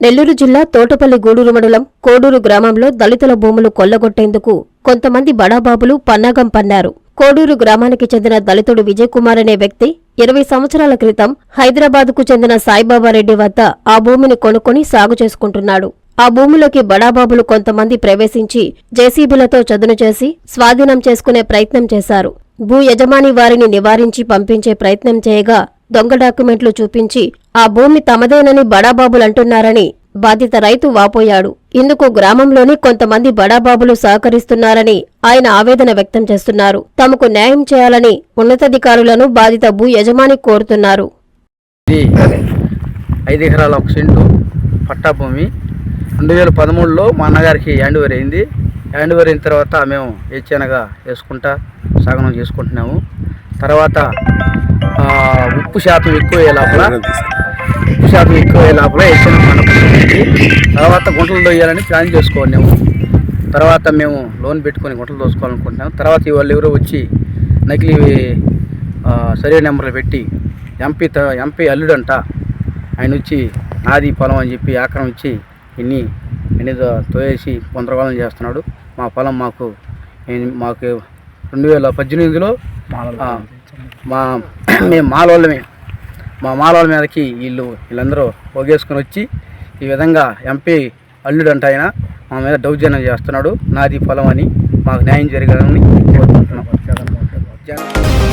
నెల్లూరు జిల్లా తోటపల్లి గూడూరు మండలం కోడూరు గ్రామంలో దళితుల భూములు కొల్లగొట్టేందుకు కొంతమంది బడాబాబులు పన్నాగం పన్నారు. కోడూరు గ్రామానికి చెందిన దళితుడు విజయ్ కుమార్ అనే వ్యక్తి ఇరవై సంవత్సరాల క్రితం హైదరాబాద్కు చెందిన సాయిబాబా రెడ్డి వద్ద ఆ భూమిని కొనుక్కొని సాగు చేసుకుంటున్నాడు. ఆ భూమిలోకి బడాబాబులు కొంతమంది ప్రవేశించి జేసీబీలతో చదును చేసి స్వాధీనం చేసుకునే ప్రయత్నం చేశారు. భూ యజమాని వారిని నివారించి పంపించే ప్రయత్నం చేయగా దొంగ డాక్యుమెంట్లు చూపించి ఆ భూమి తమదేనని బడాబాబులంటున్నారని బాధిత రైతు వాపోయాడు. ఇందుకు గ్రామంలోని కొంతమంది బడాబాబులు సహకరిస్తున్నారని ఆయన ఆవేదన వ్యక్తం చేస్తున్నారు. తమకు న్యాయం చేయాలని ఉన్నతాధికారులను బాధిత భూ యజమాని కోరుతున్నారు. ఐదు ఎకరాల ఒక సెంటు పట్టా భూమి. రెండు వేల పదమూడులో మా అన్నగారికి హ్యాండ్ ఓవర్ అయింది. హ్యాండ్ ఓవర్ అయిన తర్వాత మేము ఏచనగా వేసుకుంటా సాగనం చేసుకుంటున్నాము. తర్వాత ఉప్పు శాతం ఎక్కువ అయ్యే లోపల ఉప్పు శాతం ఎక్కువ అయ్యే లోపల తర్వాత గుంటలు దొయ్యాలని ప్లాన్ చేసుకున్నాము తర్వాత మేము లోన్ పెట్టుకొని గుంటలు దోసుకోవాలనుకుంటున్నాము తర్వాత వాళ్ళు ఎవరో వచ్చి నకిలీ సర్వే నెంబర్లు పెట్టి ఎంపీ ఎంపీ అల్లుడంట. ఆయన వచ్చి నాది పొలం అని చెప్పి ఆక్రమించి ఇన్ని ఇన్ని తోయేసి కొందరకాలం చేస్తున్నాడు. మా పొలం మాకు మాకు రెండు వేల పద్దెనిమిదిలో మా మేము మాలోళ్ళమే. మా మాలోళ్ళ మీదకి వీళ్ళు వీళ్ళందరూ పోగేసుకొని వచ్చి ఈ విధంగా ఎంపీ అల్లుడంట ఆయన మా మీద దౌర్జన్యం చేస్తున్నాడు. నాది పొలం అని మాకు న్యాయం జరగాలని కోరుకుంటున్నాం. జగన్